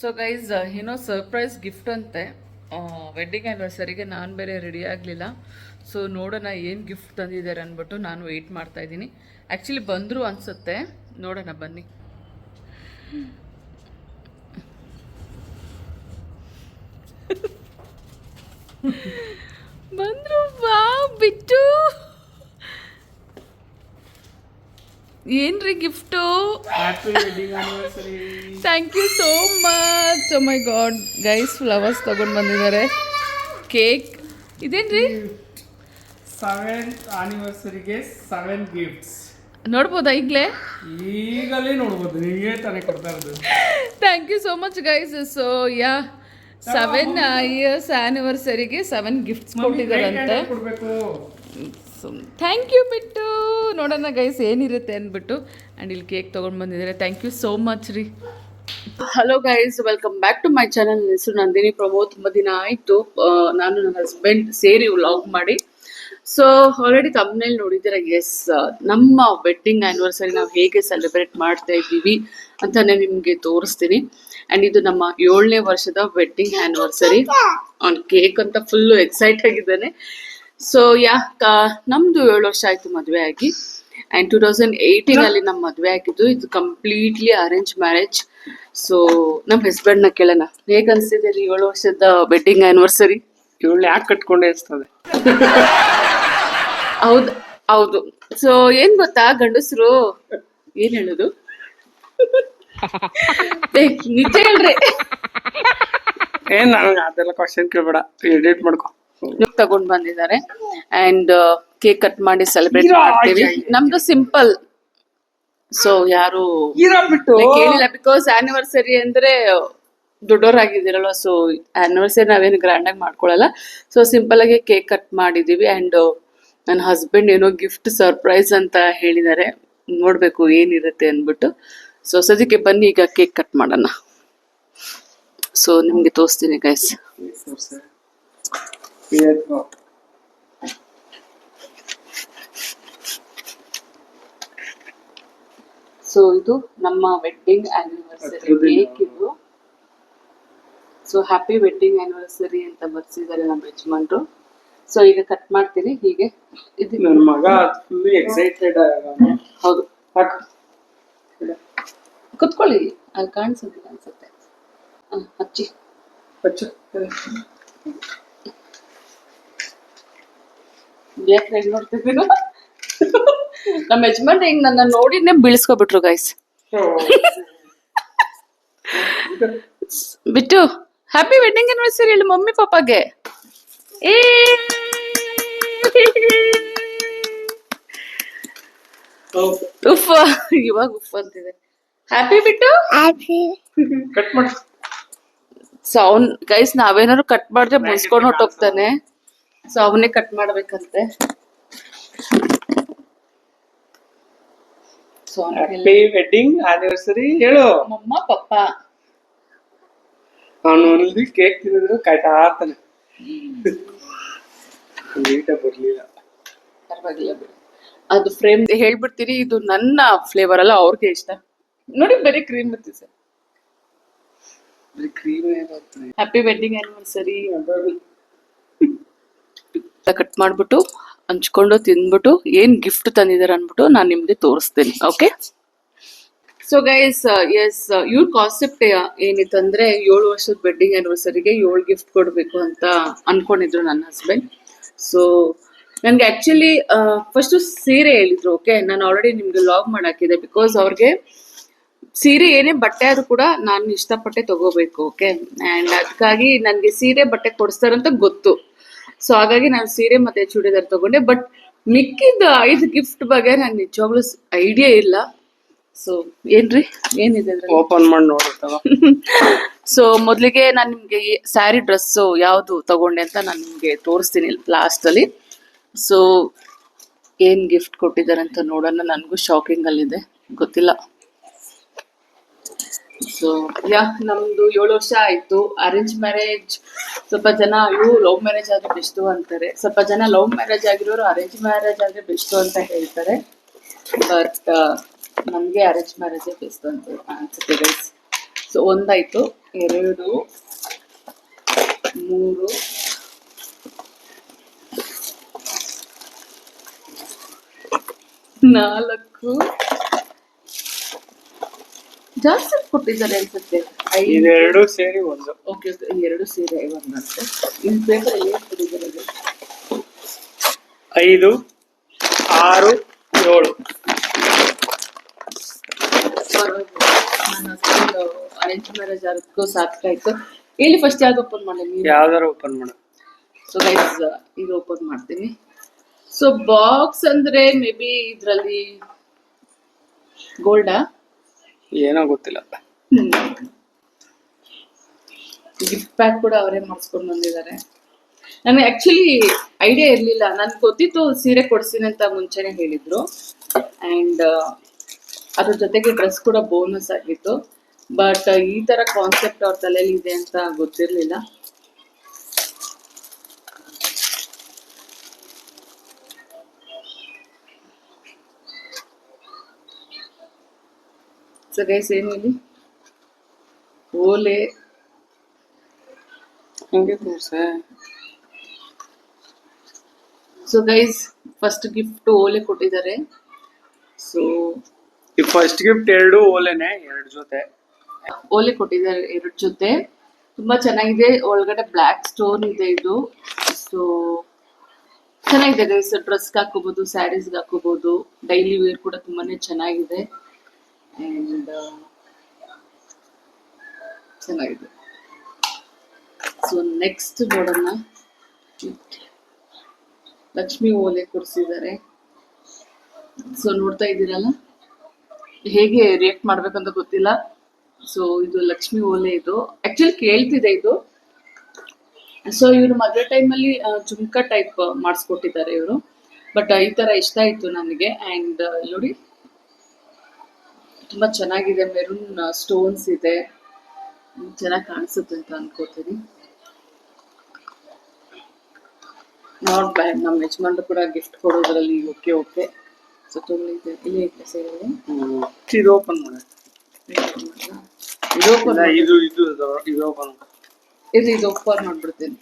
So guys ಏನೋ surprise gift ಅಂತೆ wedding ಆ್ಯನಿವರ್ಸರಿಗೆ ನಾನು ಬೇರೆ ರೆಡಿ ಆಗಲಿಲ್ಲ. ಸೊ ನೋಡೋಣ ಏನು ಗಿಫ್ಟ್ ತಂದಿದ್ದಾರೆ ಅಂದ್ಬಿಟ್ಟು ನಾನು ವೆಯ್ಟ್ ಮಾಡ್ತಾ ಇದ್ದೀನಿ. ಆ್ಯಕ್ಚುಲಿ ಬಂದರು ಅನಿಸುತ್ತೆ. ನೋಡೋಣ, ಬನ್ನಿ. ಬಂದರು ಬಾ ಬಿಟ್ಟು. ಏನ್ರಿ gift? Thank you so much my god guys flowers ತೊಗೊಂಡು ಬಂದಿದ್ದಾರೆ. ಕೇಕ್ ಇದೇನ್ರಿ? ಸೆವೆನ್ ಆನಿವರ್ಸರಿಗೆ ಸೆವೆನ್ ಗಿಫ್ಟ್ಸ್ ನೋಡ್ಬೋದಾ ಈಗಲೇ? ಈಗಲೇ ನೋಡ್ಬೋದು. ನೀವೇ ತಾನೇ ಕೊಡ್ತಾ ಇರೋದು. Thank you so much guys so yeah seven years ಆ್ಯನಿವರ್ಸರಿಗೆ seven gifts ಕೊಟ್ಟಿದ್ದಾರಂತೆ. ಕೊಡ್ಬೇಕು ಥ್ಯಾಂಕ್ ಯು ಬಿಟ್ಟು ನೋಡೋಣ ಗೈಸ್ ಏನಿರುತ್ತೆ ಅಂದ್ಬಿಟ್ಟು. ಆ್ಯಂಡ್ ಇಲ್ಲಿ ಕೇಕ್ ತೊಗೊಂಡು ಬಂದಿದ್ದಾರೆ. ಥ್ಯಾಂಕ್ ಯು ಸೋ ಮಚ್ ರೀ. Hello guys welcome back to my channel ಹೆಸರು ನಂದಿನಿ. ಪ್ರಮೋದ್ ತುಂಬ ದಿನ ಆಯಿತು. ನಾನು ನನ್ನ ಹಸ್ಬೆಂಡ್ ಸೇರಿ ವ್ಲಾಗ್ ಮಾಡಿ. ಸೊ ಆಲ್ರೆಡಿ ತಮ್ಮನೇಲಿ ನೋಡಿದ್ದೀರ? ಎಸ್ ನಮ್ಮ ವೆಡ್ಡಿಂಗ್ ಆ್ಯನಿವರ್ಸರಿ ನಾವು ಹೇಗೆ ಸೆಲೆಬ್ರೇಟ್ ಮಾಡ್ತಾ ಇದ್ದೀವಿ ಅಂತಾನೆ ನಿಮಗೆ ತೋರಿಸ್ತೀನಿ. ಆ್ಯಂಡ್ ಇದು ನಮ್ಮ ಏಳನೇ ವರ್ಷದ ವೆಡ್ಡಿಂಗ್ ಆ್ಯನಿವರ್ಸರಿ ಅವ್ನು ಕೇಕ್ ಅಂತ ಫುಲ್ಲು ಎಕ್ಸೈಟ್ ಆಗಿದ್ದಾನೆ. ಸೊ ಯಾಕ ನಮ್ದು ಏಳು ವರ್ಷ ಆಯ್ತು ಮದುವೆ ಆಗಿ. ಆ್ಯಂಡ್ ಟೂ ತೌಸಂಡ್ ಏಯ್ಟೀನಲ್ಲಿ ನಮ್ಮ ಮದುವೆ ಆಗಿದ್ದು ಇದು ಕಂಪ್ಲೀಟ್ಲಿ ಅರೇಂಜ್ ಮ್ಯಾರೇಜ್ ಸೊ ನಮ್ಮ ನ ಕೇಳೋಣ. ಹೇಗ್ ಅನ್ಸಿದೆ ರೀ ಏಳು ವರ್ಷದ ವೆಡ್ಡಿಂಗ್ ಆನಿವರ್ಸರಿ ಇವಳು ಯಾಕೆ ಕಟ್ಕೊಂಡೆ ಇರ್ತದೆ ಹೌದು ಹೌದು. ಸೊ ಏನ್ ಗೊತ್ತಾ ಗಂಡಸರು? ಏನ್ ಹೇಳುದು? ಏ, ನಿಜ ಹೇಳ್ರಿ. ಏನ್ ನನಗೆ ಅದೆಲ್ಲ ಕ್ವಶನ್ ಕೇಳ್ಬೇಡ. ಎಡಿಟ್ ಮಾಡ್ಕೊ. ತಗೊಂಡ್ ಬಂದಿದ್ದಾರೆ. ಅಂಡ್ ಕೇಕ್ ಕಟ್ ಮಾಡಿ ಸೆಲೆಬ್ರೇಟ್ ಮಾಡ್ತೀವಿ. ನಮ್ದು ಸಿಂಪಲ್ ಸೊ ಯಾರು ಕೇಳಿಲ್ಲ ಬಿಕಾಸ್ ಆನಿವರ್ಸರಿ ಅಂದ್ರೆ ದೊಡ್ಡವರಾಗಿದ್ದೀರಲ್ವ ಸೊ ಆನಿವರ್ಸರಿ ನಾವೇನು ಗ್ರ್ಯಾಂಡ್ ಆಗಿ ಮಾಡ್ಕೊಳಲ್ಲ. ಸೊ ಸಿಂಪಲ್ ಆಗಿ ಕೇಕ್ ಕಟ್ ಮಾಡಿದೀವಿ ಅಂಡ್ ನನ್ನ ಹಸ್ಬೆಂಡ್ ಏನೋ ಗಿಫ್ಟ್ ಸರ್ಪ್ರೈಸ್ ಅಂತ ಹೇಳಿದ್ದಾರೆ. ನೋಡ್ಬೇಕು ಏನಿರುತ್ತೆ ಅಂದ್ಬಿಟ್ಟು. ಸೊ ಸದ್ಯಕ್ಕೆ ಬನ್ನಿ ಈಗ ಕೇಕ್ ಕಟ್ ಮಾಡೋಣ. ಸೊ ನಿಮ್ಗೆ ತೋರಿಸ್ತೀನಿ ಗೈಸ್ ಸೊ ಇದು ನಮ್ಮ ವೆಡ್ಡಿಂಗ್ ಆನಿವರ್ಸರಿ ಕೇಕ್ ಇದು. ಸೊ ಹ್ಯಾಪಿ ವೆಡ್ಡಿಂಗ್ ಆನಿವರ್ಸರಿ ಅಂತ ಬರ್ಸಿದ್ದಾರೆ ನಮ್ಮ ಯಜಮಾನ್ರು. ಸೊ ಈಗ ಕಟ್ ಮಾಡ್ತೀನಿ ಹೀಗೆ. ಇದು ನನ್ನ ಮಗ ಫುಲ್ ಎಕ್ಸೈಟೆಡ್ ಹೌದು. ಕುತ್ಕೊಳ್ಳಿ ಅಲ್ಲಿ ಕಾಣಿಸೋದಿಲ್ಲ ಅನ್ಸುತ್ತೆ. ಹಚ್ಚಿ ಹಚ್ಚು. ಯಾಕೆ ಹೆಂಗ್ ನೋಡ್ತಿದ್ದೀರಾ? ನಮ್ಮ ಯಜಮಾನ್ ಹಿಂಗ್ ನನ್ನ ನೋಡಿನೇ ಬೀಳ್ಸ್ಕೊಬಿಟ್ರು ಗೈಸ್ ಬಿಟ್ಟು ಹ್ಯಾಪಿ ವೆಡ್ಡಿಂಗ್ ಆನಿವರ್ಸರಿ ಹೇಳಿ ಮಮ್ಮಿ ಪಾಪಾಗೆ. ಏ ಉಫ್ ಇವಾಗ ಉಫ್ ಅಂತಿದೆ. ಹ್ಯಾಪಿ ಬಿಟ್ಟು? ಕಟ್ ಮಾಡಿ. ಸೌಂಡ್ ಗೈಸ್ ನಾವೇನಾದ್ರು ಕಟ್ ಮಾಡಿದ್ರೆ ಮುಗಿಸ್ಕೊಂಡು ಹೊಟ್ಟೋಗ್ತಾನೆ ಸೊ ಅವನ್ನೇ ಕಟ್ ಮಾಡ್ಬೇಕಂತೆ. ಸೊ ಹ್ಯಾಪಿ ವೆಡ್ಡಿಂಗ್ ಆನಿವರ್ಸರಿ ಹೇಳು. ಮಮ್ಮ ಪಪ್ಪ. ಅವನು ಒಂದು ಕೇಕ್ ತಿಂದಿದ್ರು ಕಾಯ್ತಾ ಆತನ ಬರ್ಲಿಲ್ಲ. ಪರವಾಗಿಲ್ಲ ಬಿಡಿ. ಅದು ಫ್ರೇಮ್ ಹೇಳ್ಬಿಡ್ತೀರಿ ಇದು ನನ್ನ ಫ್ಲೇವರ್ ಅಲ್ಲ ಅವ್ರಿಗೆ ಇಷ್ಟ. ನೋಡಿ ಬರೀ ಕ್ರೀಮ್ ಬರ್ತೀವಿ ಸರ್. ಕ್ರೀಮ್ ಏನಾಗ್ತದೆ ಹ್ಯಾಪಿ ವೆಡ್ಡಿಂಗ್ ಆನಿವರ್ಸರಿ ಕಟ್ ಮಾಡ್ಬಿಟ್ಟು, ಹಂಚ್ಕೊಂಡು ತಿಂದ್ಬಿಟ್ಟು, ಏನ್ ಗಿಫ್ಟ್ ತಂದಿದ್ದಾರೆ ಅನ್ಬಿಟ್ಟು ನಾನು ನಿಮ್ಗೆ ತೋರಿಸ್ತೀನಿ ಓಕೆ ಸೊ ಗೈಸ್ ಎಸ್ ಇವ್ರ ಕಾನ್ಸೆಪ್ಟ್ ಏನಿತ್ತಂದ್ರೆ ಏಳು ವರ್ಷದ ವೆಡ್ಡಿಂಗ್ ಆನಿವರ್ಸರಿಗೆ ಏಳು ಗಿಫ್ಟ್ ಕೊಡಬೇಕು ಅಂತ ಅನ್ಕೊಂಡಿದ್ರು ನನ್ನ ಹಸ್ಬೆಂಡ್ ಸೊ ನನಗೆ ಆ್ಯಕ್ಚುಲಿ ಫಸ್ಟು ಸೀರೆ ಹೇಳಿದ್ರು ಓಕೆ ನಾನು ಆಲ್ರೆಡಿ ನಿಮ್ಗೆ ಲಾಗ್ ಮಾಡಾಕಿದೆ ಬಿಕಾಸ್ ಅವ್ರಿಗೆ ಸೀರೆ ಏನೇ ಬಟ್ಟೆ ಆದ್ರೂ ಕೂಡ ನಾನು ಇಷ್ಟಪಟ್ಟೆ ತಗೋಬೇಕು ಓಕೆ ಆ್ಯಂಡ್ ಅದಕ್ಕಾಗಿ ನನಗೆ ಸೀರೆ ಬಟ್ಟೆ ಕೊಡಿಸ್ತಾರಂತ ಗೊತ್ತು. ಸೊ ಹಾಗಾಗಿ ನಾನು ಸೀರೆ ಮತ್ತೆ ಚೂಡಿದಾರ್ ತಗೊಂಡೆ. ಬಟ್ ಮಿಕ್ಕಿದ್ದ ಐದು ಗಿಫ್ಟ್ ಬಗ್ಗೆ ನಾನು ನಿಜವಾಗ್ಲೂ ಐಡಿಯಾ ಇಲ್ಲ. ಸೊ ಏನ್ರಿ? ಏನಿದೆ? ಓಪನ್ ಮಾಡಿ ನೋಡುತ್ತವ ಸೊ ಮೊದಲಿಗೆ ನಾನು ನಿಮಗೆ ಸ್ಯಾರಿ ಡ್ರೆಸ್ ಯಾವುದು ತಗೊಂಡೆ ಅಂತ ನಾನು ನಿಮಗೆ ತೋರಿಸ್ತೀನಿ ಲಾಸ್ಟ್ ಅಲ್ಲಿ. ಸೊ ಏನ್ ಗಿಫ್ಟ್ ಕೊಟ್ಟಿದ್ದಾರೆ ಅಂತ ನೋಡೋಣ. ನನಗೂ ಶಾಕಿಂಗ್ ಅಲ್ಲಿದೆ. ಗೊತ್ತಿಲ್ಲ. ಸೊ ಯಾ, ನಮ್ದು ಏಳು ವರ್ಷ ಆಯ್ತು. ಅರೇಂಜ್ ಮ್ಯಾರೇಜ್ ಸ್ವಲ್ಪ ಜನ ಅಯ್ಯೋ ಲವ್ ಮ್ಯಾರೇಜ್ ಆದ್ರೆ ಬೆಸ್ಟು ಅಂತಾರೆ. ಸ್ವಲ್ಪ ಜನ ಲವ್ ಮ್ಯಾರೇಜ್ ಆಗಿರೋರು ಅರೇಂಜ್ ಮ್ಯಾರೇಜ್ ಆದ್ರೆ ಬೆಸ್ಟು ಅಂತ ಹೇಳ್ತಾರೆ. ಬಟ್ ನಮಗೆ ಅರೇಂಜ್ ಮ್ಯಾರೇಜೇ ಬೆಸ್ಟ್ ಅಂತ ಅನ್ಸುತ್ತೆ ಗೈಸ್ ಸೊ ಒಂದಾಯ್ತು. ಎರಡು, ಮೂರು, ನಾಲ್ಕು ಜಾಸ್ತಿ ಕೊಟ್ಟಿದ್ದಾರೆ ಅನ್ಸುತ್ತೆ. ಎರಡು ಸೇರಿ ಒಂದು. ಓಕೆ ಎರಡು ಸೇರಿ ಒಂದಂತೆ ಇನ್ ಪೇಪರ್ ಎಲ್ಲಿ ಕೊಟ್ಟಿದ್ದಾರೆ ಇದು? ಐದು ಆರು ಏಳು. ಅರೇಂಜ್ ಮ್ಯಾರೇಜ್ ಅದಕ್ಕೂ ಸಾಕಾಯ್ತು ಇಲ್ಲಿ ಫಸ್ಟ್ ಯಾವ್ದು ಓಪನ್ ಮಾಡಲಿ ಯಾವ್ದಾರು ಓಪನ್ ಮಾಡು. ಸೊ ಗೈಸ್ ಇದು ಓಪನ್ ಮಾಡ್ತೀನಿ. ಸೊ ಬಾಕ್ಸ್ ಅಂದ್ರೆ ಮೇ ಬಿ ಇದರಲ್ಲಿ ಗೋಲ್ಡಾ ಏನೋ ಗೊತ್ತಿಲ್ಲ. ಗಿಫ್ಟ್ ಪ್ಯಾಕ್ ಕೂಡ ಅವರೇ ಮಾಡಿಸ್ಕೊಂಡು ಬಂದಿದ್ದಾರೆ. ನನಗೆ ಆಕ್ಚುಲಿ ಐಡಿಯಾ ಇರಲಿಲ್ಲ. ನನ್ಗೆ ಗೊತ್ತಿತ್ತು ಸೀರೆ ಕೊಡ್ತೀನಿ ಅಂತ ಮುಂಚೆನೆ ಹೇಳಿದ್ರು. ಆ್ಯಂಡ್ ಅದ್ರ ಜೊತೆಗೆ ಡ್ರೆಸ್ ಕೂಡ ಬೋನಸ್ ಆಗಿತ್ತು. ಬಟ್ ಈ ತರ ಕಾನ್ಸೆಪ್ಟ್ ಅವ್ರ ತಲೆಯಲ್ಲಿ ಇದೆ ಅಂತ ಗೊತ್ತಿರಲಿಲ್ಲ. ಸೊ ಗೈಸ್ ಏನು ಹೇಳಿ ಓಲೆ. ಹಂಗೆ ಸೊ ಗೈಸ್ ಫಸ್ಟ್ ಗಿಫ್ಟ್ ಓಲೆ ಕೊಟ್ಟಿದ್ದಾರೆ. ಸೊ ಫಸ್ಟ್ ಗಿಫ್ಟ್ ಎರಡು ಓಲೆನೆ ಎರಡು ಜೊತೆ. ಓಲೆ ಕೊಟ್ಟಿದ್ದಾರೆ ಎರಡು ಜೊತೆ. ತುಂಬಾ ಚೆನ್ನಾಗಿದೆ. ಒಳಗಡೆ ಬ್ಲ್ಯಾಕ್ ಸ್ಟೋನ್ ಇದೆ ಇದು. ಸೊ ಚೆನ್ನಾಗಿದೆ ಗೈಸ್ ಡ್ರೆಸ್ಗೆ ಹಾಕೋಬಹುದು ಸ್ಯಾರೀಸ್ಗೆ ಹಾಕೋಬಹುದು ಡೈಲಿ ವೇರ್ ಕೂಡ ತುಂಬಾನೇ ಚೆನ್ನಾಗಿದೆ. ಅಂಡ್ ಚೆನ್ನಾಗಿದೆ. ಸೊ ನೆಕ್ಸ್ಟ್ ನೋಡೋಣ. ಲಕ್ಷ್ಮಿ ಓಲೆ ಕೊಡಿಸಿದ್ದಾರೆ. ಸೊ ನೋಡ್ತಾ ಇದ್ದೀರಲ್ಲ? ಹೇಗೆ ರಿಯಾಕ್ಟ್ ಮಾಡ್ಬೇಕಂತ ಗೊತ್ತಿಲ್ಲ. ಸೊ ಇದು ಲಕ್ಷ್ಮಿ ಓಲೆ ಇದು. ಆಕ್ಚುಲಿ ಕೇಳ್ತಿದೆ ಇದು. ಸೊ ಇವರು ಮದುವೆ ಟೈಮಲ್ಲಿ ಜುಮ್ಕಾ ಟೈಪ್ ಮಾಡಿಸ್ಕೊಟ್ಟಿದ್ದಾರೆ ಇವರು. ಬಟ್ ಈ ತರ ಇಷ್ಟ ಆಯ್ತು ನನಗೆ. ಅಂಡ್ ನೋಡಿ ತುಂಬಾ ಚೆನ್ನಾಗಿದೆ ಮೆರೂನ್ ಸ್ಟೋನ್ಸ್ ಇದೆ. ಚೆನ್ನಾಗಿ ಕಾಣಿಸುತ್ತೆ ಅಂತ ಅನ್ಕೋತೀನಿ. ನಾಟ್ ಬ್ಯಾಡ್ ನಮ್ಮ ಯಜಮಾನ್ರು ಕೂಡ ಗಿಫ್ಟ್ ಕೊಡೋದ್ರಲ್ಲಿ ಓಕೆ ಓಕೆ ಸೊ ತೊಗೊಂಡಿದ್ದೆ ಇಲ್ಲಿ ಐತೆ ಸೇರಲ್ಲಿ ಇದು ಓಪನ್ ಮಾಡಿ ಇದು ಓಪನ್ ಇದು ಇದು ಇದು- ಇದು ಓಪನ್ ಇದು ಇದು ಓಪನ್ ಮಾಡ್ಬಿಡ್ತೀನಿ.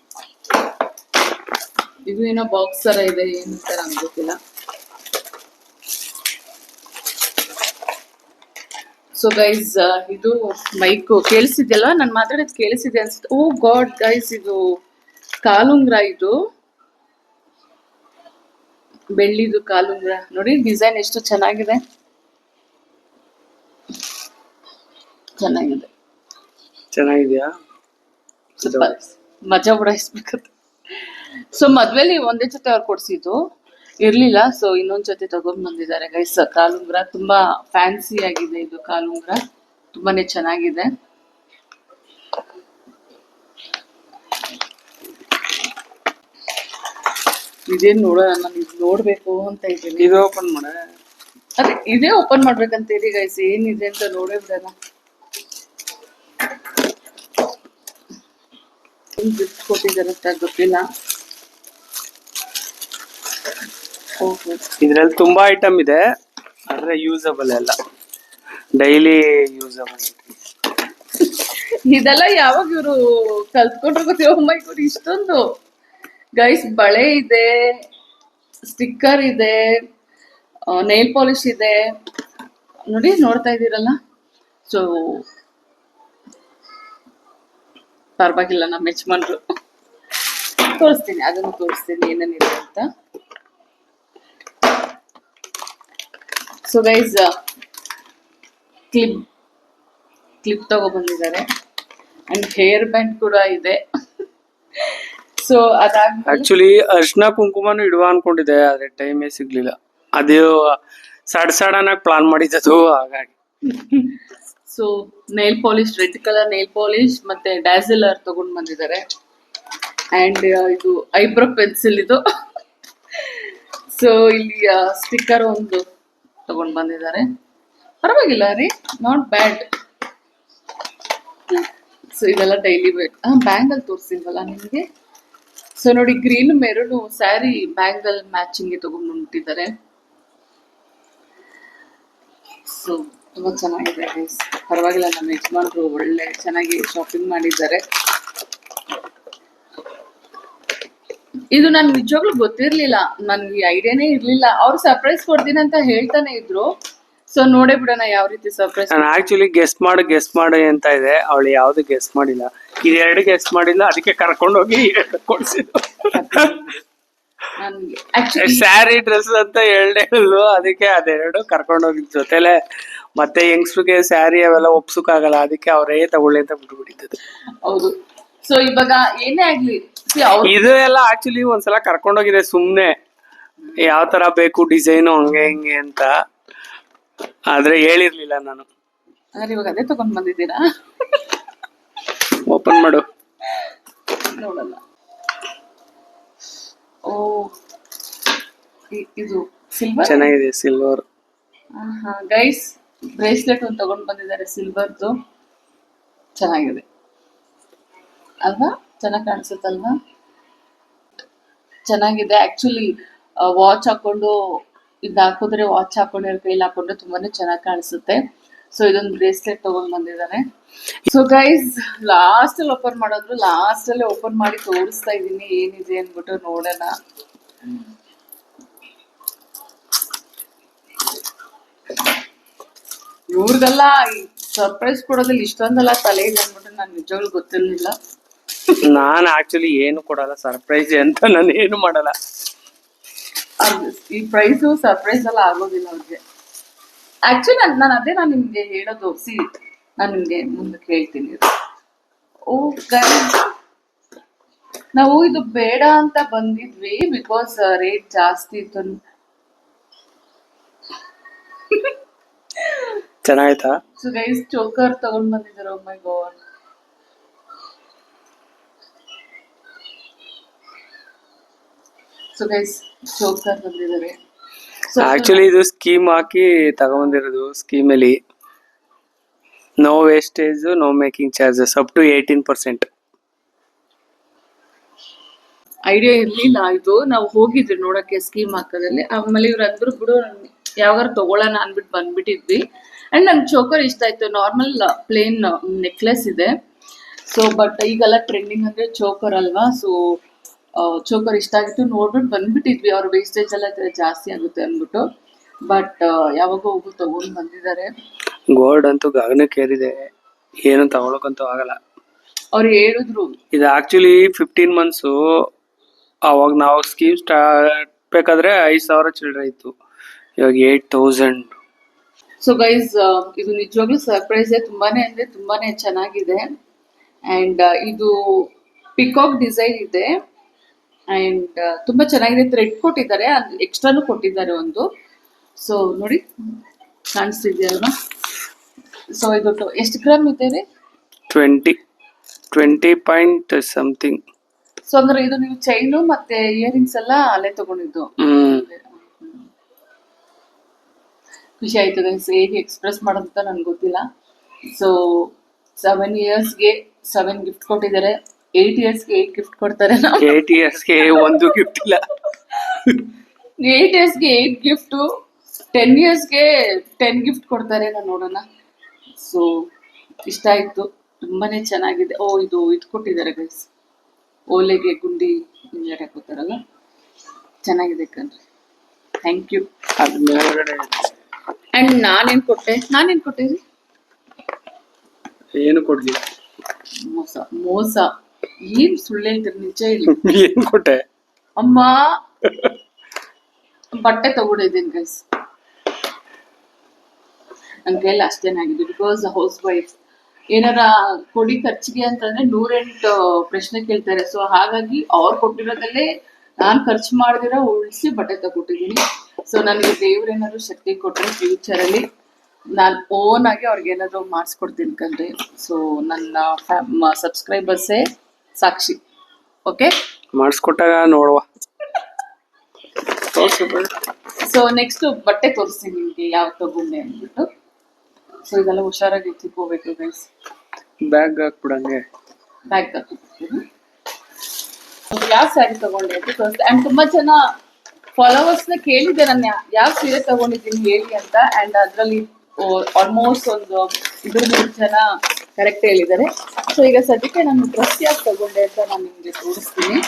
ಇದು ಏನೋ ಬಾಕ್ಸ್ ತರ ಇದೆ ಏನು ತರ ನಂಗ್ ಗೊತ್ತಿಲ್ಲ ಸೊ ಗೈಸ್ ಇದು ಮೈಕ್ ಕೇಳಿಸಿದ್ಯಲ್ಲ? ನಾನು ಮಾತಾಡೋದು ಕೇಳಿಸಿದೆ ಅನ್ಸುತ್ತೆ. ಓ ಗಾಡ್ ಗೈಸ್ ಇದು ಕಾಲುಂಗ್ರ ಇದು. ಬೆಳ್ಳಿದು ಕಾಲುಂಗ್ರ. ನೋಡಿ ಡಿಸೈನ್ ಎಷ್ಟು ಚೆನ್ನಾಗಿದೆ. ಚೆನ್ನಾಗಿದೆ. ಚೆನ್ನಾಗಿದ್ಯಾ? ಮಜಾ ಬಿಡಿಸ್ಬೇಕು ಸೊ ಮದ್ವೆಲಿ ಒಂದೇ ಜೊತೆ ಅವ್ರು ಕೊಡ್ಸಿದ್ದು. ಇರ್ಲಿಲ್ಲ ಸೊ ಇನ್ನೊಂದ್ ಜೊತೆ ತಗೊಂಡ್ ಬಂದಿದ್ದಾರೆ. ಗೈಸ್ ಕಾಲುಂಗ್ರ ತುಂಬಾ ಫ್ಯಾನ್ಸಿ ಆಗಿದೆ ಇದು ಕಾಲುಂಗ್ರ. ತುಂಬಾನೇ ಚೆನ್ನಾಗಿದೆ. ಇದೇನ್ ನೋಡೋಣ ನಾನು ಇದು ನೋಡ್ಬೇಕು ಅಂತ ಇದ್ದೀನಿ. ಇದು ಓಪನ್ ಮಾಡ. ಅದೇ ಇದೇ ಓಪನ್ ಮಾಡ್ಬೇಕಂತ ಹೇಳಿ ಗೈಸ್ ಏನಿದೆ ಅಂತ ನೋಡೇ ಬಿಡೋಣ. ಗಿಫ್ಟ್ ಕೊಟ್ಟಿದ್ದಾರೆ ಅಂತ ಗೊತ್ತಿಲ್ಲ. ಇದ್ರಲ್ಲಿ ತುಂಬಾ ಐಟಮ್ ಇದೆ. ಆದ್ರೆ ಯೂಸಬಲ್ ಎಲ್ಲ. ಡೈಲಿ ಯೂಸಬಲ್ ಇದೆಲ್ಲ ಯಾವಾಗ ಇವರು ಕಲ್ತ್ಕೊಂಡ್ರು ಗೊತ್ತಿಲ್ಲ ಇಷ್ಟೊಂದು. ಗೈಸ್ ಬಳೆ ಇದೆ ಸ್ಟಿಕ್ಕರ್ ಇದೆ ನೈಲ್ ಪಾಲಿಶ್ ಇದೆ. ನೋಡಿ, ನೋಡ್ತಾ ಇದ್ದೀರಲ್ಲ? ಸೊ ಪರವಾಗಿಲ್ಲ, ನಮ್ಮ ಯಜಮಾನ್ರು. ತೋರಿಸ್ತೀನಿ, ಅದನ್ನು ತೋರಿಸ್ತೀನಿ, ಏನೇನಿದೆ ಅಂತ. ಸೊ ಗೈಸ್ ಕ್ಲಿಪ್ ಕ್ಲಿಪ್ ತಗೊಬಂದಿದ್ದಾರೆ ಅಂಡ್ ಹೇರ್ ಬ್ಯಾಂಡ್ ಕೂಡ ಇದೆ. ಸೊ ಅದಾದ್ಮೇಲೆ ಆಕ್ಚುಲಿ ಅರ್ಶನ ಕುಂಕುಮನು ಇಡುವ ಅನ್ಕೊಂಡಿದ್ದೆ ಆದ್ರೆ ಟೈಮೇ ಸಿಗ್ಲಿಲ್ಲ. ಅದೇ ಸಡ್ ಸಡನ್ನಾಗಿ ಪ್ಲಾನ್ ಮಾಡಿದ್ದು ಹಾಗಾಗಿ. So nail polish red colour nail polish ಮತ್ತೆ ಡ್ಯಾಸಿಲರ್ ತಗೊಂಡ್ ಬಂದಿದ್ದಾರೆ. ಅಂಡ್ ಇದು ಐಬ್ರೋ ಪೆನ್ಸಿಲ್ ಇದು. ಸೊ ಇಲ್ಲಿ ಸ್ಟಿಕ್ಕರ್ ಒಂದು ತಗೊಂಡ್ ಬಂದಿದ್ದಾರೆ. ಪರವಾಗಿಲ್ಲ ರೀ ನಾಟ್ ಬ್ಯಾಡ್ ಸೊ ಇದೆಲ್ಲ ಡೈಲಿ ಹಾ ಬ್ಯಾಂಗಲ್ ತೋರಿಸಿಲ್ವಲ್ಲ ನಿಮಗೆ? ಸೊ ನೋಡಿ ಗ್ರೀನ್ ಮೆರಳು ಸ್ಯಾರಿ ಬ್ಯಾಂಗಲ್ ಮ್ಯಾಚಿಂಗ್ ತಗೊಂಡ್ಬಿಟ್ಟಿದ್ದಾರೆ ಸೊ ತುಂಬಾ ಚೆನ್ನಾಗಿದೆ. ಪರವಾಗಿಲ್ಲ ನಮ್ಮ ಯಜಮಾನರು ಒಳ್ಳೆ, ಚೆನ್ನಾಗಿ ಶಾಪಿಂಗ್ ಮಾಡಿದ್ದಾರೆ. ಇದು ನನ್ ನಿಜವಾಗ್ಲೂ ಗೊತ್ತಿರ್ಲಿಲ್ಲ. ನನ್ಗೆ ಐಡಿಯಾನೇ ಇರ್ಲಿಲ್ಲ. ಅವ್ರು ಸರ್ಪ್ರೈಸ್ ಕೊಡ್ತೀನಿ ಅಂತ ಹೇಳ್ತಾನೆ ಇದ್ರು. ಸೊ ನೋಡೇ ಬಿಡೋಣ ಯಾವ ರೀತಿ ಸರ್ಪ್ರೈಸ್ ನಾನು ಆಕ್ಚುಲಿ ಗೆಸ್ಟ್ ಮಾಡು ಗೆಸ್ಟ್ ಮಾಡು ಅಂತ ಇದೆ. ಅವಳು ಯಾವ್ದು ಗೆಸ್ಟ್ ಮಾಡಿಲ್ಲ. ಇದೆರಡು ಗೆಸ್ಟ್ ಮಾಡಿಲ್ಲ. ಅದಕ್ಕೆ ಕರ್ಕೊಂಡೋಗಿ ಹೋಗಿ ಕೊಡ್ಸಿದ್ರು ಆಕ್ಚುಲಿ ಸ್ಯಾರಿ ಡ್ರೆಸ್ ಅಂತ ಹೇಳ್ದೆ ಅಲ್ವ? ಅದಕ್ಕೆ ಅದೆರಡು ಕರ್ಕೊಂಡೋಗಿದ್ ಜೊತೆಲೆ ಮತ್ತೆ ಯಂಗ್ಸ್ಟ್ರಿಗೆ ಸ್ಯಾರಿ ಅವೆಲ್ಲ ಒಪ್ಸಕ್ಕಾಗಲ್ಲ. ಅದಕ್ಕೆ ಅವರೇ ತಗೊಳ್ಳಿ ಅಂತ ಬಿಟ್ಬಿಟ್ಟಿದ್ದು. ಹೌದು. ಸೊ ಇವಾಗ ಏನೇ ಆಗ್ಲಿ ಇದು ಎಲ್ಲ ಆಕ್ಚುಲಿ ಒಂದ್ಸಲ ಕರ್ಕೊಂಡೋಗಿದೆ ಸುಮ್ನೆ ಯಾವ ತರ ಬೇಕು ಡಿಸೈನು ಹಂಗೆ ಹಿಂಗೆ ಅಂತ. ಆದ್ರೆ ಹೇಳಿರ್ಲಿಲ್ಲ ನಾನು. ಆದ್ರೆ ಇವಾಗ ಅದೇ ತಗೊಂಡ್ ಬಂದಿದ್ದೀರಾ? ಓಪನ್ ಮಾಡು. ನೋಡಲ್ಲ. ಓ ಇದು ಸಿಲ್ವರ್ ಚೆನ್ನಾಗಿದೆ ಸಿಲ್ವರ್ ಗೈಸ್ ಬ್ರೇಸ್ಲೆಟ್ ಒಂದು ತಗೊಂಡ್ ಬಂದಿದ್ದಾರೆ ಸಿಲ್ವರ್ದು ಚೆನ್ನಾಗಿದೆ. ಅಲ್ವಾ? ಚೆನ್ನಾಗಿ ಕಾಣಿಸುತ್ತಲ್ವಾ? ಚೆನ್ನಾಗಿದೆ. ಆಕ್ಚುಲಿ ವಾಚ್ ಹಾಕೊಂಡು ಇದು ಹಾಕಿದ್ರೆ ವಾಚ್ ಹಾಕೊಂಡು ಕೈಲಿ ಹಾಕೊಂಡ್ರೆ ತುಂಬಾನೇ ಚೆನ್ನಾಗಿ ಕಾಣಿಸುತ್ತೆ. ಸೊ ಇದೊಂದು ಬ್ರೇಸ್ಲೆಟ್ ತಗೊಂಡ್ ಬಂದಿದ್ದಾರೆ ಸೊ ಗೈಸ್ ಲಾಸ್ಟ್ ಅಲ್ಲಿ ಓಪನ್ ಮಾಡೋದ್ರು ಲಾಸ್ಟ್ ಅಲ್ಲಿ ಓಪನ್ ಮಾಡಿ ತೋರಿಸ್ತಾ ಇದೀನಿ ಏನಿದೆ ಅಂದ್ಬಿಟ್ಟು ನೋಡೋಣ. ಇವ್ರಿಗೆಲ್ಲ ಸರ್ಪ್ರೈಸ್ ಕೊಡೋದ್ರಲ್ಲಿ ಇಷ್ಟೊಂದೆಲ್ಲ ತಲೆ ಇದೆ ಅಂದ್ಬಿಟ್ಟು ನಾನು ನಿಜವಾಗ್ಲೂ ಗೊತ್ತಿರ್ಲಿಲ್ಲ. ನಾನ್ ಆಕ್ಚುಲಿ ಏನು ಕೊಡಲ್ಲ ಸರ್ಪ್ರೈಸ್ ಅಂತ ನಾನು ಏನು ಮಾಡಲ್ಲ. ಈ ಪ್ರೈಸು ಸರ್ಪ್ರೈಸ್ ಎಲ್ಲ ಆಗೋದಿಲ್ಲ ಅವ್ರಿಗೆ. ಆಕ್ಚುಲಿ ನಾನು ಅದೇ ನಾನು ನಿಮ್ಗೆ ಹೇಳೋದು ಸಿ ನಾನು ನಿಮ್ಗೆ ಮುಂದಕ್ಕೆ ಹೇಳ್ತೀನಿ. ಓ ನಾವು ಇದು ಬೇಡ ಅಂತ ಬಂದಿದ್ವಿ ಬಿಕಾಸ್ ರೇಟ್ ಜಾಸ್ತಿ ಇತ್ತು. ಚೆನ್ನಾಯ್ತಾ ಸೊ ಗೈಸ್ ಚೋಕರ್ ತಗೊಂಡ್ ಬಂದಿದ್ದಾರೆ oh my god so guys choker ಬಂದಿದ್ದಾರೆ So, ಆಕ್ಚುಲಿ ಇದು ಸ್ಕೀಮ್ ಹಾಕಿ ತಗೊಂಡಿರೋದು ಸ್ಕೀಮ್ ಅಲ್ಲಿ. No wastage no making charges up to eighteen percent idea ಇರ್ಲಿಲ್ಲ ಇದು. ನಾವು ಹೋಗಿದ್ವಿ ನೋಡಕ್ಕೆ ಸ್ಕೀಮ್ ಹಾಕೋದಲ್ಲಿ ಆಮೇಲೆ ಇವ್ರು ಅಂದ್ರು ಬಿಡು ಯಾವಾಗಾರು ತಗೊಳ್ಳೋಣ ಅಂದ್ಬಿಟ್ಟು ಬಂದ್ಬಿಟ್ಟಿದ್ವಿ. ಅಂಡ್ ನಂಗೆ ಚೋಕರ್ ಇಷ್ಟ ಆಯ್ತು. ನಾರ್ಮಲ್ ಪ್ಲೇನ್ ನೆಕ್ಲೆಸ್ ಇದೆ. ಸೊ ಬಟ್ ಈಗೆಲ್ಲ ಟ್ರೆಂಡಿಂಗ್ ಅಂದ್ರೆ ಚೋಕರ್ ಅಲ್ವಾ? ಸೊ ಚೋಕರ್ ಇಷ್ಟ ಆಗಿತ್ತು. ನೋಡ್ಬಿಟ್ಟು ಬಂದ್ಬಿಟ್ಟಿದ್ವಿ. ಅವ್ರ ವೇಸ್ಟೇಜ್ ಎಲ್ಲ ಜಾಸ್ತಿ ಆಗುತ್ತೆ ಅಂದ್ಬಿಟ್ಟು. ಬಟ್ ಯಾವಾಗ ಹೋಗಿ ತಗೊಂಡ್ ಬಂದಿದ್ದಾರೆ. ಗೋಲ್ಡ್ ಅಂತೂ ಗಗನಕ್ಕೆ ಕೇರಿದೆ. ಏನು ತಗೊಳಕಂತೂ ಆಗಲ್ಲ. ಅವ್ರು ಹೇಳಿದ್ರು. ಇದು ಆಕ್ಚುಲಿ ಫಿಫ್ಟೀನ್ ಮಂತ್ಸು ಅವಾಗ ನಾವು ಸ್ಕೀಮ್ ಸ್ಟಾರ್ಟ್ ಬೇಕಾದ್ರೆ ಐದು ಸಾವಿರ ಚಿಲ್ಲರೆ ಇತ್ತು. ಇವಾಗ ಏಟ್ ತೌಸಂಡ್ ಸೊ ಗೈಸ್ ಇದು ನಿಜವಾಗ್ಲೂ ಸರ್ಪ್ರೈಸ್ ತುಂಬಾನೇ ಅಂದ್ರೆ ತುಂಬಾನೇ ಚೆನ್ನಾಗಿದೆ. ಅಂಡ್ ಇದು ಪಿಕಾಕ್ ಡಿಸೈನ್ ಇದೆ. ಅಂಡ್ ತುಂಬಾ ಚೆನ್ನಾಗಿದೆ ಥ್ರೆಡ್ ಕೊಟ್ಟಿದ್ದಾರೆ. ಅದು ಎಕ್ಸ್ಟ್ರಾನು ಕೊಟ್ಟಿದ್ದಾರೆ ಒಂದು. ಸೊ ನೋಡಿ. ಕಾಣಿಸ್ತಿದೆಯಲ್ವಾ ಸೊ ಇದು ಎಷ್ಟು ಗ್ರಾಮ್ ಇದೆ ರೀ? Twenty twenty point something so ಅಂದ್ರೆ ಇದು ನೀವು ಚೈನು ಮತ್ತೆ ಇಯರಿಂಗ್ಸ್ ಎಲ್ಲ ಅಲ್ಲೇ ತಗೊಂಡಿದ್ದು. ಖುಷಿ ಆಯ್ತು ಗೈಸ್ ಹೇಗೆ ಎಕ್ಸ್ಪ್ರೆಸ್ ಮಾಡೋದಂತ ನನ್ಗೆ ಗೊತ್ತಿಲ್ಲ. ಸೊ ಸೆವೆನ್ ಇಯರ್ಸ್ಗೆ ಸೆವೆನ್ ಗಿಫ್ಟ್ ಕೊಟ್ಟಿದ್ದಾರೆ. ಏಯ್ಟ್ ಇಯರ್ಸ್ಗೆ ಏಟ್ ಗಿಫ್ಟ್ ಕೊಡ್ತಾರೆ ಏಟ್ ಇಯರ್ಸ್ ಇಯರ್ಸ್ಗೆ ಒಂದು ಗಿಫ್ಟ್ ಇಲ್ಲ. ಏಟ್ ಇಯರ್ಸ್ಗೆ ಏಯ್ಟ್ ಗಿಫ್ಟು ಟೆನ್ ಇಯರ್ಸ್ಗೆ ಟೆನ್ ಗಿಫ್ಟ್ ಕೊಡ್ತಾರೆ ನಾನು ನೋಡೋಣ. ಸೊ ಇಷ್ಟ ಆಯ್ತು. ತುಂಬಾನೇ ಚೆನ್ನಾಗಿದೆ. ಓ ಇದು ಇದು ಕೊಟ್ಟಿದ್ದಾರೆ ಗೈಸ್ ಓಲೆಗೆ ಗುಂಡಿ ಇಂಜರ್ ಹಾಕೋತಾರಲ್ಲ? ಚೆನ್ನಾಗಿದೆ ಕಣ್ರಿ. ಥ್ಯಾಂಕ್ ಯು ಅಂಡ್ ನಾನೇನ್ ಕೊಟ್ಟೆ? ನಾನೇನ್ ಕೊಟ್ಟೆ ರೀ ಏನು ಕೊಡ್ಲಿಲ್ಲ. ಮೋಸ ಮೋಸ. ಏನ್ ಸುಳ್ಳು ಹೇಳ್ತೀರಿ ನಿಜ ಇಲ್ಲ ಏನ್ ಕೊಟ್ಟೆ? ಅಮ್ಮ ಬಟ್ಟೆ ತಗೊಂಡಿದ್ದೀನಿ ಗೈಸ್ ನನ್ನ ಕೈಯಲ್ಲಿ ಅಷ್ಟೇನಾಗಿದೆ ಬಿಕಾಸ್ ಹೌಸ್ ವೈಫ್ ಏನಾರ ಕೊಡಿ ಖರ್ಚಿಗೆ ಅಂತಂದ್ರೆ ನೂರೆಂಟು ಪ್ರಶ್ನೆ ಕೇಳ್ತಾರೆ. ಸೊ ಹಾಗಾಗಿ ಅವ್ರು ಕೊಟ್ಟಿರೋದಲ್ಲೇ ನಾನು ಖರ್ಚು ಮಾಡ್ದಿರ ಉಳಿಸಿ ಬಟ್ಟೆ ತಗೊಟ್ಟಿದ್ದೀನಿ ಸೊ ನನಗೆ ದೇವ್ರೇನಾದ್ರು ಶಕ್ತಿ ಕೊಟ್ಟರೆ ಫ್ಯೂಚರಲ್ಲಿ ನಾನು ಓನ್ ಆಗಿ ಅವ್ರಿಗೆ ಏನಾದ್ರು ಮಾಡಿಸ್ಕೊಡ್ತೀನಿ ಕಣ್ರಿ. ಸೊ ನನ್ನ ಸಬ್ಸ್ಕ್ರೈಬರ್ಸೇ ಸಾಕ್ಷಿ. ಓಕೆ ಮಾಡಿಸ್ಕೊಟ್ಟಾಗ ನೋಡುವ. ಸೊ ನೆಕ್ಸ್ಟ್ ಬಟ್ಟೆ ತೋರಿಸ್ತೀನಿ ನಿಮಗೆ ಯಾವ ತಗೊಂಡೆ ಅಂದ್ಬಿಟ್ಟು. ಸೊ ಇದೆಲ್ಲ ಹುಷಾರಾಗಿ ಎತ್ತಿಕೋಬೇಕು ಗೈಸ್ ಬ್ಯಾಗ್ ಹಾಕ್ಬಿಡಂಗೆ ಬ್ಯಾಗ್ ತಗೊಂಡಿದ್ದೀನಿ ಯಾವ ಸ್ಯಾರಿ ತಗೊಂಡೆ ಅಂತ ತೋರಿಸ್ದೆ ಆ್ಯಂಡ್ ತುಂಬಾ ಜನ ಫಾಲೋವರ್ಸ್ನ ಕೇಳಿದೆ ನಾನು ಯಾವ ಸೀರೆ ತಗೊಂಡಿದ್ದೀನಿ ಹೇಳಿ ಅಂತ. ಆ್ಯಂಡ್ ಅದರಲ್ಲಿ ಆಲ್ಮೋಸ್ಟ್ ಒಂದು ಇದ್ರ ಮೂರು ಜನ ಕರೆಕ್ಟ್ ಹೇಳಿದ್ದಾರೆ. ಸೊ ಈಗ ಸದ್ಯಕ್ಕೆ ನಾನು ಡ್ರೆಸ್ ಯಾಕೆ ತಗೊಂಡೆ ಅಂತ ನಾನು ನಿಮಗೆ ತೋರಿಸ್ತೀನಿ.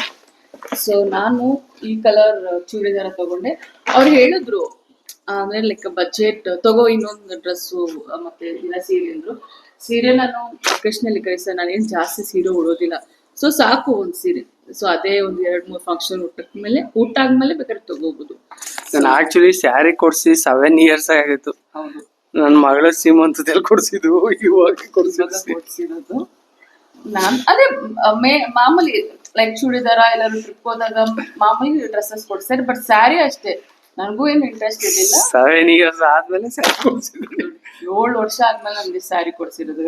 ಸೊ ನಾನು ಈ ಕಲರ್ ಚೂಡಿದಾರ ತಗೊಂಡೆ. ಅವ್ರು ಹೇಳಿದ್ರು ಅಂದ್ರೆ ಲೈಕ್ ಬಜೆಟ್ ತಗೋ ಇನ್ನೊಂದು ಡ್ರೆಸ್ಸು ಮತ್ತೆ ಇಲ್ಲ ಸೀರೆ ಅಂದ್ರು. ಸೀರೆ ನಾನು ಒಕೇಶನಲ್ಲಿ ಕಳಿಸ ನಾನೇನು ಜಾಸ್ತಿ ಸೀರೆ ಉಡೋದಿಲ್ಲ. ಸೊ ಸಾಕು ಒಂದು ಸೀರೆ. ಸೊ ಅದೇ ಒಂದು ಎರಡು ಮೂರು ಫಂಕ್ಷನ್ ಊಟಕ್ಕೆ ಮೇಲೆ ಊಟ ಆದ್ಮೇಲೆ ಬೇಕಾದ್ರೆ ತಗೋಬಹುದು ನಾನು ಆಕ್ಚುಲಿ ಸ್ಯಾರಿ ಕೊಡ್ಸಿ ಸೆವೆನ್ ಇಯರ್ಸ್ ಆಗಿತ್ತು. ಹೌದು. ನನ್ನ ಮಗಳ ಸೀಮಂತದಲ್ಲಿ ಕೊಡ್ಸಿದ್ದು ಇವಾಗ ಕೊಡ್ಸಿರೋದು. ನಾನ್ ಅದೇ ಮೇ ಮಾಮೂಲಿ ಲೈಕ್ ಚೂಡಿದಾರ ಎಲ್ಲರೂ ಟ್ರಿಪ್ ಹೋದಾಗ ಮಾಮೂಲಿ ಡ್ರೆಸ್ಸಸ್ ಕೊಡ್ತಾರೆ ಬಟ್ ಸ್ಯಾರಿ ಅಷ್ಟೇ. ನನಗೂ ಏನು ಇಂಟ್ರೆಸ್ಟ್ ಇರಲಿಲ್ಲ. ಸೆವೆನ್ ಇಯರ್ಸ್ ಆದ್ಮೇಲೆ ಸ್ಯಾರಿ ಕೊಡ್ಸಿದ್ರು ಏಳು ವರ್ಷ ಆದ್ಮೇಲೆ ನಮ್ಗೆ ಸ್ಯಾರಿ ಕೊಡ್ಸಿರೋದು.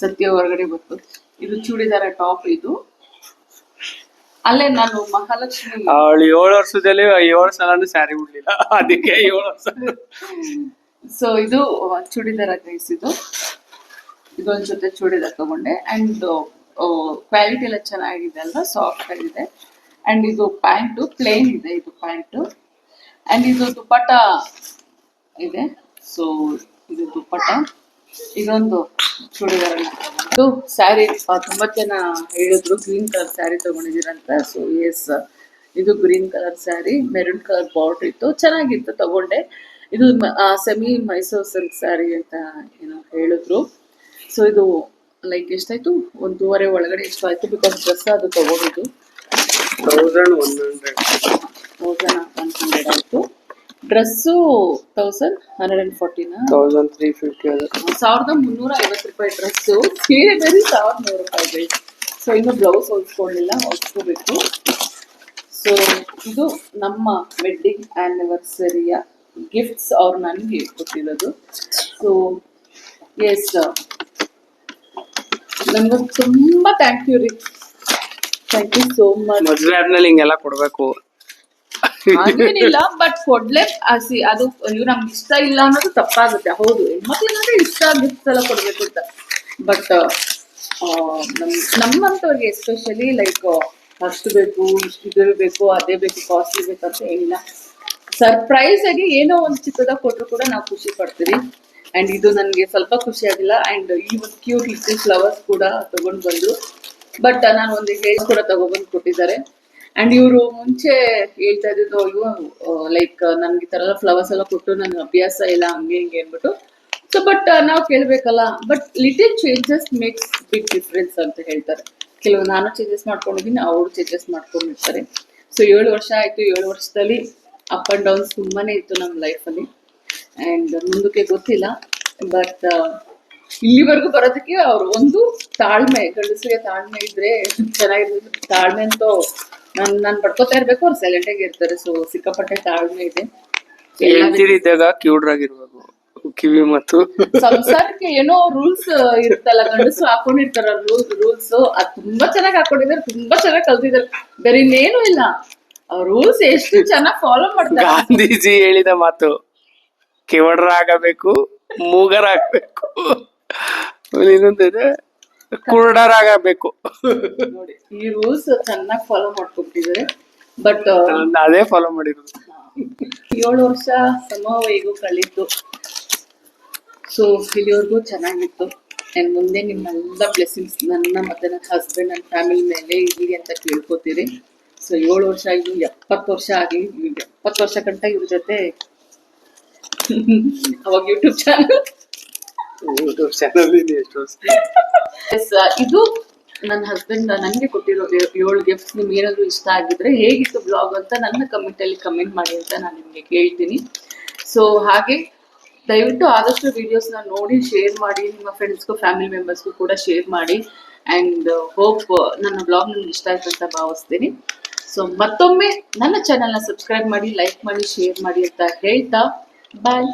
ಸತ್ಯ ಹೊರಗಡೆ ಗೊತ್ತು. ಇದು ಚೂಡಿದಾರ ಟಾಪ್ ಇದು. ಅಲ್ಲೇ ನಾನು ಮಹಾಲಕ್ಷ್ಮಿ ಅವಳು ಏಳು ವರ್ಷದಲ್ಲಿ ಏಳು ಸಲನು ಸ್ಯಾರಿ ಉಡ್ಲಿಲ್ಲ. ಅದಕ್ಕೆ ಏಳು ವರ್ಷ. ಸೊ ಇದು ಚೂಡಿದಾರ ಗೈಸ್ ಇದು ಇದೊಂದ್ ಜೊತೆ ಚೂಡಿದಾರ್ ತಗೊಂಡೆ. ಅಂಡ್ ಕ್ವಾಲಿಟಿ ಎಲ್ಲ ಚೆನ್ನಾಗಿದೆ ಅಲ್ವಾ? ಸಾಫ್ಟ್ ಆಗಿದೆ ಅಂಡ್ ಇದು ಪ್ಯಾಂಟು ಪ್ಲೇನ್ ಇದೆ ಇದು ಪ್ಯಾಂಟು. ಅಂಡ್ ಇದು ದುಪ್ಪಟ ಇದೆ. ಸೊ ಇದು ದುಪ್ಪಟ ಇದೊಂದು ಚೂಡಿದಾರ. ಇದು ಸ್ಯಾರಿ ತುಂಬಾ ಜನ ಹೇಳಿದ್ರು ಗ್ರೀನ್ ಕಲರ್ ಸ್ಯಾರಿ ತಗೊಂಡಿದ್ದೀರಂತ. ಸೊ ಎಸ್ ಇದು green colour sari maroon colour border ಇತ್ತು. ಚೆನ್ನಾಗಿತ್ತು, ತಗೊಂಡೆ. ಇದು ಸೆಮಿ ಮೈಸೂರು ಸಿಲ್ಕ್ ಸ್ಯಾರಿ ಅಂತ ಏನೋ ಹೇಳಿದ್ರು. ಸೊ ಇದು ಲೈಕ್ ಎಷ್ಟಾಯ್ತು? ಒಂದೂವರೆ ಒಳಗಡೆ ಎಷ್ಟು ಆಯ್ತು ಬಿಕಾಸ್ ಡ್ರೆಸ್ ಅದು ತಗೊಂಡಿದ್ದು ಆಯ್ತು. ಡ್ರೆಸ್ಸು ತೌಸಂಡ್ ಹಂಡ್ರೆಡ್ ಅಂಡ್ ಫಾರ್ಟಿನ ತೌಸಂಡ್ ತ್ರೀ ಫಿಫ್ಟಿ ಸಾವಿರದ ಮುನ್ನೂರ ಐವತ್ತು ರೂಪಾಯಿ ಡ್ರೆಸ್ಸು ಸೀರೆ ಬೇರೆ ಸಾವಿರದ ನೂರು ರೂಪಾಯಿ ಬೇಕು ಸೊ ಇನ್ನು ಬ್ಲೌಸ್ ಹೊಲ್ಸ್ಕೊಳ್ಳಿಲ್ಲ ಹೊಲ್ಸ್ಕೋಬೇಕು. ಸೊ ಇದು ನಮ್ಮ ವೆಡ್ಡಿಂಗ್ ಆ್ಯನಿವರ್ಸರಿಯ ಗಿಫ್ಟ್ಸ್ ಅವ್ರು ನನಗೆ ಕೊಟ್ಟಿರೋದು. ಸೊ ಎಸ್ ನಮ್ಗೆ ತುಂಬ ಥ್ಯಾಂಕ್ ಯು ರೀ. ಥ್ಯಾಂಕ್ ಯು ಸೋ ಮಚ್ ಮದುವೆ ಆದ್ಮೇಲೆ ಹಿಂಗೆಲ್ಲ ಕೊಡಬೇಕು. ಹಾಗೇನಿಲ್ಲ ಬಟ್ ಕೊಡ್ಲೆ ಸಿ ಅದು ಇವ್ ನಮ್ಗೆ ಇಷ್ಟ ಇಲ್ಲ ಅನ್ನೋದು ತಪ್ಪಾಗುತ್ತೆ. ಹೌದು ಹೆಣ್ಮಕ್ಳಿಗಂದ್ರೆ ಇಷ್ಟ ಗಿಫ್ಟ್ಸ್ ಎಲ್ಲ ಕೊಡ್ಬೇಕು ಅಂತ. ಬಟ್ ನಮ್ ನಮ್ಮಂತವ್ರಿಗೆ ಎಸ್ಪೆಷಲಿ ಲೈಕ್ ಅಷ್ಟು ಬೇಕು ಇಷ್ಟು ಬೇಕು ಅದೇ ಬೇಕು ಕಾಸ್ಟ್ಲಿ ಬೇಕು ಅಂತ ಏನಿಲ್ಲ. ಸರ್ಪ್ರೈಸ್ ಆಗಿ ಏನೋ ಒಂದು ಚಿತ್ರದ ಕೊಟ್ಟರು ಕೂಡ ನಾವು ಖುಷಿ ಪಡ್ತೀವಿ. ಅಂಡ್ ಇದು ನನಗೆ ಸ್ವಲ್ಪ ಖುಷಿ ಆಗಿಲ್ಲ. ಅಂಡ್ ಈ ಒಂದು ಕ್ಯೂಟ್ ಲಿಟಲ್ ಫ್ಲವರ್ಸ್ ಕೂಡ ತಗೊಂಡು ಬಂದ್ರು. ಬಟ್ ನಾನು ಒಂದು ಹೇಳಿ ಕೂಡ ತಗೊಬಂದು ಕೊಟ್ಟಿದ್ದಾರೆ. ಅಂಡ್ ಇವರು ಮುಂಚೆ ಹೇಳ್ತಾ ಇದ್ದಿದ್ದು, ಅಯ್ಯೋ ಲೈಕ್ ನನ್ಗೆ ಈ ತರ ಫ್ಲವರ್ಸ್ ಎಲ್ಲ ಕೊಟ್ಟು ನನ್ನ ಅಭ್ಯಾಸ ಇಲ್ಲ, ಹಂಗೆ ಹಿಂಗೆ ಅನ್ಬಿಟ್ಟು ಸೊ ಬಟ್ ನಾವು ಕೇಳ್ಬೇಕಲ್ಲ. But little changes makes big difference ಅಂತ ಹೇಳ್ತಾರೆ. ಕೆಲವು, ನಾನು ಚೇಂಜಸ್ ಮಾಡ್ಕೊಂಡಿದ್ದೀನಿ, ಅವರು ಚೇಂಜಸ್ ಮಾಡ್ಕೊಂಡಿರ್ತಾರೆ. ಸೊ ಏಳು ವರ್ಷ ಆಯ್ತು, ಏಳು ವರ್ಷದಲ್ಲಿ ಅಪ್ ಅಂಡ್ ಡೌನ್ಸ್ ತುಂಬಾನೇ ಇತ್ತು ನಮ್ಮ ಲೈಫಲ್ಲಿ ಅಂಡ್ ಮುಂದಕ್ಕೆ ಗೊತ್ತಿಲ್ಲ ಬಟ್ ಇಲ್ಲಿವರೆಗೂ ಬರೋದಕ್ಕೆ ಅವ್ರು ಒಂದು ತಾಳ್ಮೆ ಗಂಡಸಿಗೆ ತಾಳ್ಮೆ ಇದ್ರೆ ಚೆನ್ನಾಗಿರ್ತದೆ ತಾಳ್ಮೆ ಅಂತೂ ನಾನು ನಾನು ಪಡ್ಕೋತಾ ಇರ್ಬೇಕು ಅವ್ರು ಸೈಲೆಂಟ್ ಆಗಿ ಇರ್ತಾರೆ ಸೊ ಸಿಕ್ಕಾಪಟ್ಟೆ ತಾಳ್ಮೆ ಇದೆ. ಕ್ಯೂಡ್ರಾಗಿರ್ಬೇಕು ಕಿವಿ ಮತ್ತು ಸಂಸಾರಕ್ಕೆ ಏನೋ ರೂಲ್ಸ್ ಇರ್ತಲ್ಲ ಗಂಡಸು ಹಾಕೊಂಡಿರ್ತಾರ ರೂಲ್ಸ್ ರೂಲ್ಸ್ ಅದ್ ತುಂಬಾ ಚೆನ್ನಾಗಿ ಹಾಕೊಂಡಿದ್ದಾರೆ ತುಂಬಾ ಚೆನ್ನಾಗಿ ಕಲ್ತಿದ್ದಾರೆ. ಬೇರೆ ಇನ್ನೇನು ಇಲ್ಲ. ರೂಲ್ಸ್ ಎಷ್ಟು ಚೆನ್ನಾಗಿ ಫಾಲೋ ಮಾಡ್ತಾರೆ? ಗಾಂಧೀಜಿ ಹೇಳಿದ ಮಾತು ಕಿವಡರಾಗಬೇಕು ಮೂಗರಾಗಬೇಕು ಆಮೇಲೆ ಇನ್ನೊಂದಿದೆ ಕುರುಡರಾಗಬೇಕು. ನೋಡಿ ಈ ರೂಲ್ಸ್ ಚೆನ್ನಾಗಿ ಫಾಲೋ ಮಾಡ್ಕೊಟ್ಟಿದ್ದಾರೆ ಬಟ್ ಅದೇ ಫಾಲೋ ಮಾಡಿರೋದು. ಏಳು ವರ್ಷ ಸಮವಯಗೂ ಕಳೀತು ಸೊ ಇಲ್ಲಿವರೆಗೂ ಚೆನ್ನಾಗಿತ್ತು. ನಾನು ಮುಂದೆ ನಿಮ್ಮೆಲ್ಲ ಬ್ಲೆಸ್ಸಿಂಗ್ಸ್ ನನ್ನ ಮತ್ತೆ ನನ್ನ ಹಸ್ಬೆಂಡ್ ನನ್ನ ಫ್ಯಾಮಿಲಿ ಮೇಲೆ ಇರಲಿ ಅಂತ ಕೇಳ್ಕೊತೀರಿ. ಸೊ ಏಳು ವರ್ಷ ಆಗಿ ಎಪ್ಪತ್ತು ವರ್ಷ ಆಗಲಿ ಎಪ್ಪತ್ತು ವರ್ಷ ಗಂಟ ಇವ್ರ ಜೊತೆ. ಅವಾಗ ಯೂಟ್ಯೂಬ್ ಚಾನಲ್ ಯೂಟ್ಯೂಬ್ ಚಾನಲ್ ಇದೆ ನನ್ನ ಹಸ್ಬೆಂಡ್ ನನಗೆ ಕೊಟ್ಟಿರೋ ಏಳು ಗಿಫ್ಟ್ಸ್ ನಿಮ್ಗೆ ಏನಾದರೂ ಇಷ್ಟ ಆಗಿದ್ರೆ ಹೇಗಿತ್ತು ಬ್ಲಾಗ್ ಅಂತ ನನ್ನ ಕಮೆಂಟ್ ಅಲ್ಲಿ ಕಮೆಂಟ್ ಮಾಡಿ ಅಂತ ನಾನು ನಿಮಗೆ ಕೇಳ್ತೀನಿ. ಸೊ ಹಾಗೆ ದಯವಿಟ್ಟು ಆದಷ್ಟು ವಿಡಿಯೋಸ್ನ ನೋಡಿ ಶೇರ್ ಮಾಡಿ ನಿಮ್ಮ ಫ್ರೆಂಡ್ಸ್ಗೂ ಫ್ಯಾಮಿಲಿ ಮೆಂಬರ್ಸ್ಗೂ ಕೂಡ ಶೇರ್ ಮಾಡಿ. ಆ್ಯಂಡ್ ಹೋಪ್ ನನ್ನ ಬ್ಲಾಗ್ ನಿಮ್ಗೆ ಇಷ್ಟ ಆಯ್ತು ಅಂತ ಭಾವಿಸ್ತೀನಿ. ಸೊ ಮತ್ತೊಮ್ಮೆ ನನ್ನ ಚಾನಲ್ನ ಸಬ್ಸ್ಕ್ರೈಬ್ ಮಾಡಿ ಲೈಕ್ ಮಾಡಿ ಶೇರ್ ಮಾಡಿ ಅಂತ ಹೇಳ್ತಾ ಬಾಯ್